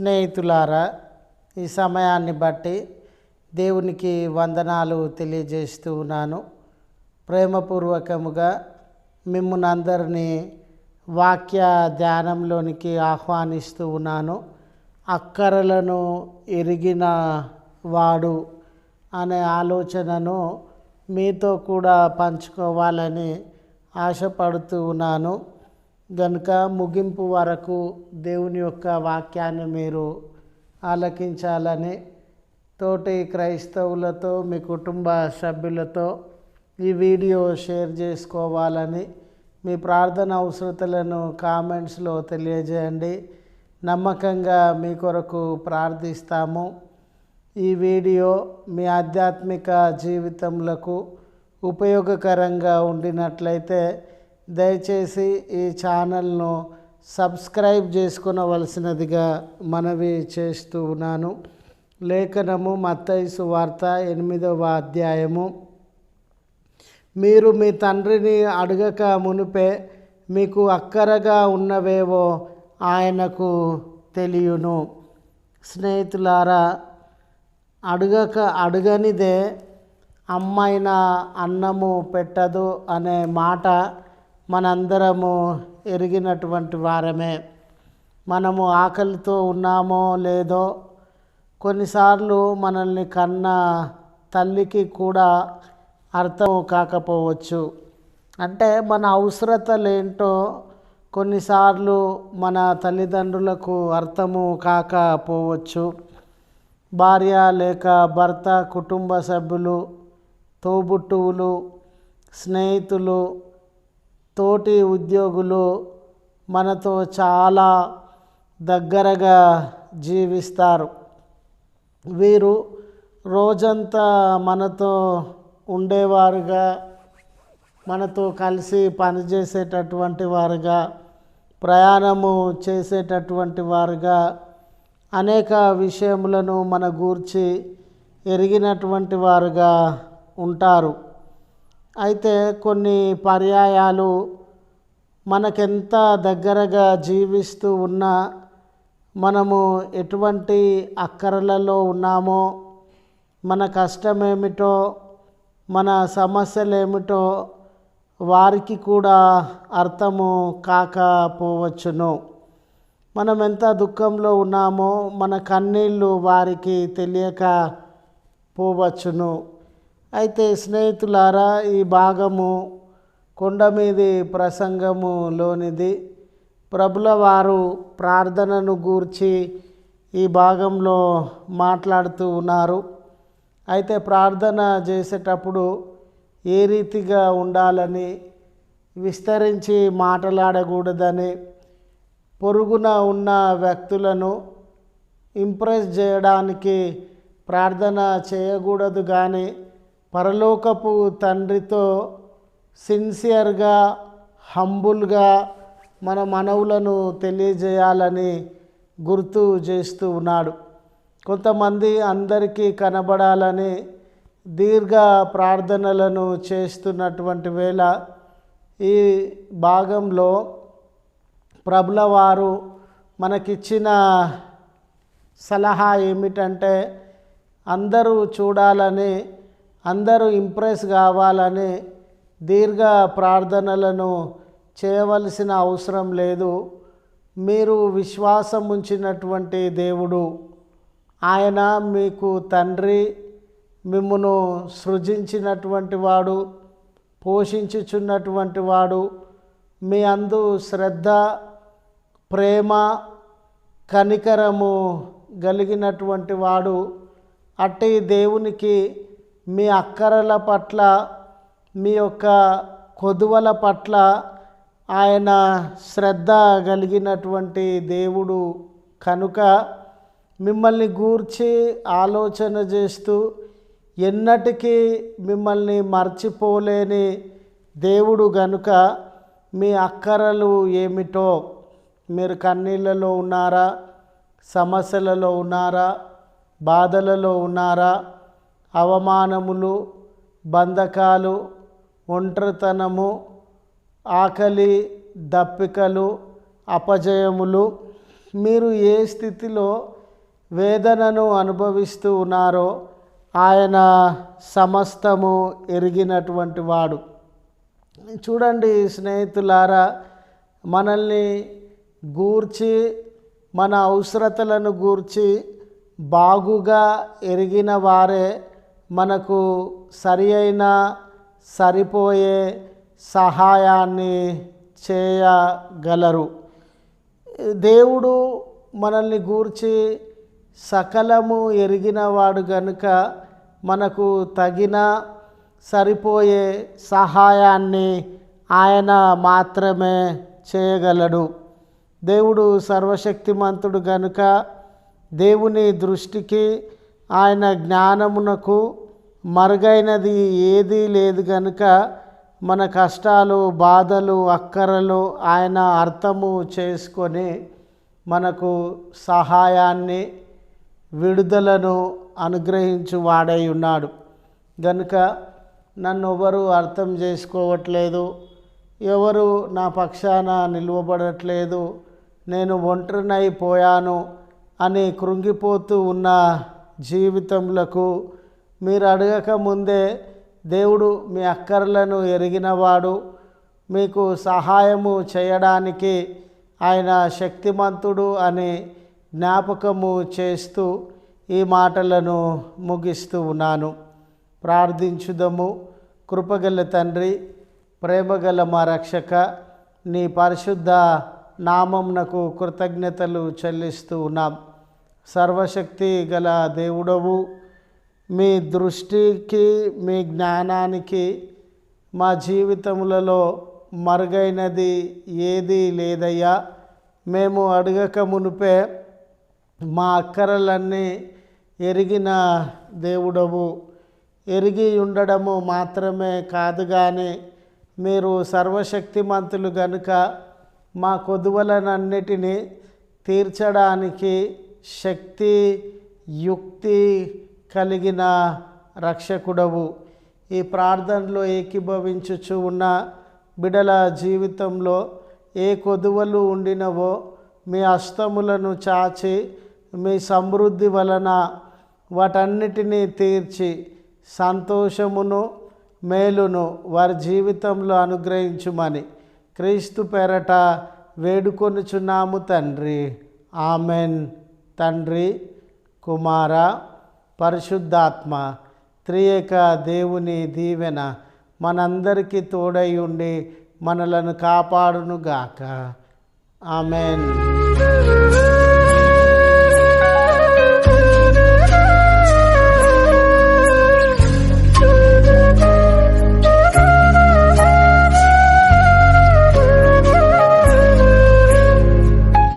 స్నేహితులారా ఈ సమయాన్ని బట్టి దేవునికి వందనాలు తెలియజేస్తూ ఉన్నాను. ప్రేమపూర్వకముగా మిమ్మల్ని అందరినీ వాక్య ధ్యానంలోనికి ఆహ్వానిస్తూ ఉన్నాను. అక్కరలను ఎరిగిన వాడు అనే ఆలోచనను మీతో కూడా పంచుకోవాలని ఆశపడుతూ ఉన్నాను. గనుక ముగింపు వరకు దేవుని యొక్క వాక్యాన్ని మీరు ఆలకించాలని తోటి క్రైస్తవులతో మీ కుటుంబ సభ్యులతో ఈ వీడియో షేర్ చేసుకోవాలని మీ ప్రార్థన అవసరతలను కామెంట్స్లో తెలియజేయండి. నమ్మకంగా మీ కొరకు ప్రార్థిస్తాము. ఈ వీడియో మీ ఆధ్యాత్మిక జీవితములకు ఉపయోగకరంగా ఉండినట్లయితే దయచేసి ఈ ఛానల్ను సబ్స్క్రైబ్ చేసుకునవలసినదిగా మనవి చేస్తూ ఉన్నాను. లేఖనము మత్తైసు వార్త ఎనిమిదవ అధ్యాయము. మీరు మీ తండ్రిని అడగక మునిపే మీకు అక్కరగా ఉన్నవేవో ఆయనకు తెలియను. స్నేహితులారా అడగక అడగనిదే అమ్మైన అన్నము పెట్టదు అనే మాట మనందరము ఎరిగినటువంటి వారమే. మనము ఆకలితో ఉన్నామో లేదో కొన్నిసార్లు మనల్ని కన్న తల్లికి కూడా అర్థం కాకపోవచ్చు. అంటే మన అవసరతలేంటో కొన్నిసార్లు మన తల్లిదండ్రులకు అర్థము కాకపోవచ్చు. భార్య లేక భర్త కుటుంబ సభ్యులు తోబుట్టువులు స్నేహితులు తోటి ఉద్యోగులు మనతో చాలా దగ్గరగా జీవిస్తారు. వీరు రోజంతా మనతో ఉండేవారుగా మనతో కలిసి పనిచేసేటటువంటి వారుగా ప్రయాణము చేసేటటువంటి వారుగా అనేక విషయములను మన గూర్చి ఎరిగినటువంటి వారుగా ఉంటారు. అయితే కొన్ని పర్యాయాలు మనకెంత దగ్గరగా జీవిస్తూ ఉన్నా మనము ఎటువంటి అక్కరలలో ఉన్నామో మన కష్టమేమిటో మన సమస్యలు ఏమిటో వారికి కూడా అర్థము కాకపోవచ్చును. మనం ఎంత దుఃఖంలో ఉన్నామో మన కన్నీళ్ళు వారికి తెలియక పోవచ్చును. అయితే స్నేహితులారా ఈ భాగము కొండ మీది ప్రసంగములోనిది ప్రభుల వారు ప్రార్థనను గూర్చి ఈ భాగంలో మాట్లాడుతూ ఉన్నారు. అయితే ప్రార్థన చేసేటప్పుడు ఏ రీతిగా ఉండాలని విస్తరించి మాట్లాడకూడదని పొరుగున ఉన్న వ్యక్తులను ఇంప్రెస్ చేయడానికి ప్రార్థన చేయకూడదు కానీ పరలోకపు తండ్రితో సిన్సియర్గా హంబుల్గా మన మనవులను తెలియజేయాలని గుర్తు చేస్తూ ఉన్నాడు. కొంతమంది అందరికీ కనబడాలని దీర్ఘ ప్రార్థనలను చేస్తున్నటువంటి వేళ ఈ భాగంలో ప్రభుల వారు మనకిచ్చిన సలహా ఏమిటంటే అందరూ చూడాలని అందరూ ఇంప్రెస్ కావాలని దీర్ఘ ప్రార్థనలను చేయవలసిన అవసరం లేదు. మీరు విశ్వాసం ఉంచినటువంటి దేవుడు. ఆయన మీకు తండ్రి మిమ్మను సృజించినటువంటి వాడు పోషించుచున్నటువంటి వాడు. మీ అందు శ్రద్ధ ప్రేమ కనికరము కలిగినటువంటి వాడు. అట్టి దేవునికి మీ అక్కరల పట్ల మీ యొక్క కొదువల పట్ల ఆయన శ్రద్ధ కలిగినటువంటి దేవుడు కనుక మిమ్మల్ని గూర్చి ఆలోచన చేస్తూ ఎన్నటికీ మిమ్మల్ని మర్చిపోలేని దేవుడు గనుక మీ అక్కరలు ఏమిటో మీరు కన్నీళ్ళలో ఉన్నారా సమస్యలలో ఉన్నారా బాధలలో ఉన్నారా అవమానములు బంధకాలు ఒంటరితనము ఆకలి దప్పికలు అపజయములు మీరు ఏ స్థితిలో వేదనను అనుభవిస్తూ ఉన్నారో ఆయన సమస్తము ఎరిగినటువంటి వాడు. చూడండి స్నేహితులారా మనల్ని గూర్చి మన అవసరతలను గూర్చి బాగుగా ఎరిగిన వారే మనకు సరి అయిన సరిపోయే సహాయాన్ని చేయగలరు. దేవుడు మనల్ని గూర్చి సకలము ఎరిగినవాడు గనుక మనకు తగిన సరిపోయే సహాయాన్ని ఆయన మాత్రమే చేయగలడు. దేవుడు సర్వశక్తిమంతుడు గనుక దేవుని దృష్టికి ఆయన జ్ఞానమునకు మరుగైనది ఏదీ లేదు కనుక మన కష్టాలు బాధలు అక్కరలు ఆయన అర్థము చేసుకొని మనకు సహాయాన్ని విడుదలను అనుగ్రహించు వాడై ఉన్నాడు. గనుక నన్ను ఎవరు అర్థం చేసుకోవట్లేదు ఎవరు నా పక్షాన నిలువబడట్లేదు నేను ఒంటరినైపోయాను అని కృంగిపోతూ ఉన్న జీవితములకు మీరు అడగక ముందే దేవుడు మీ అక్కర్లను ఎరిగినవాడు. మీకు సహాయము చేయడానికి ఆయన శక్తిమంతుడు అని జ్ఞాపకము చేస్తూ ఈ మాటలను ముగిస్తూ ఉన్నాను. ప్రార్థించుదము. కృపగల తండ్రి ప్రేమగల మా రక్షక నీ పరిశుద్ధ నామంనకు కృతజ్ఞతలు చెల్లిస్తూ ఉన్నాం. సర్వశక్తి గల దేవుడవు. మీ దృష్టికి మీ జ్ఞానానికి మా జీవితములలో మరుగైనది ఏదీ లేదయ్యా. మేము అడగక మునిపే మా అక్కరలన్నీ ఎరిగిన దేవుడవు. ఎరిగి ఉండడము మాత్రమే కాదు కానీ మీరు సర్వశక్తిమంతులు గనుక మా కొదువలనన్నిటినీ తీర్చడానికి శక్తి యుక్తి కలిగిన రక్షకుడవు. ఈ ప్రార్థనలో ఏకీభవించుచు ఉన్న బిడల జీవితంలో ఏ కొదువలు ఉండినవో మీ అస్తములను చాచి మీ సమృద్ధి వలన వాటన్నిటినీ తీర్చి సంతోషమును మేలును వారి జీవితంలో అనుగ్రహించుమని క్రీస్తు పేరట వేడుకొనుచున్నాము తండ్రి. ఆమెన్. తండ్రి కుమార పరిశుద్ధాత్మ త్రియేక దేవుని దీవెన మనందరికీ తోడై ఉండి మనలను కాపాడునుగాక. ఆమెన్.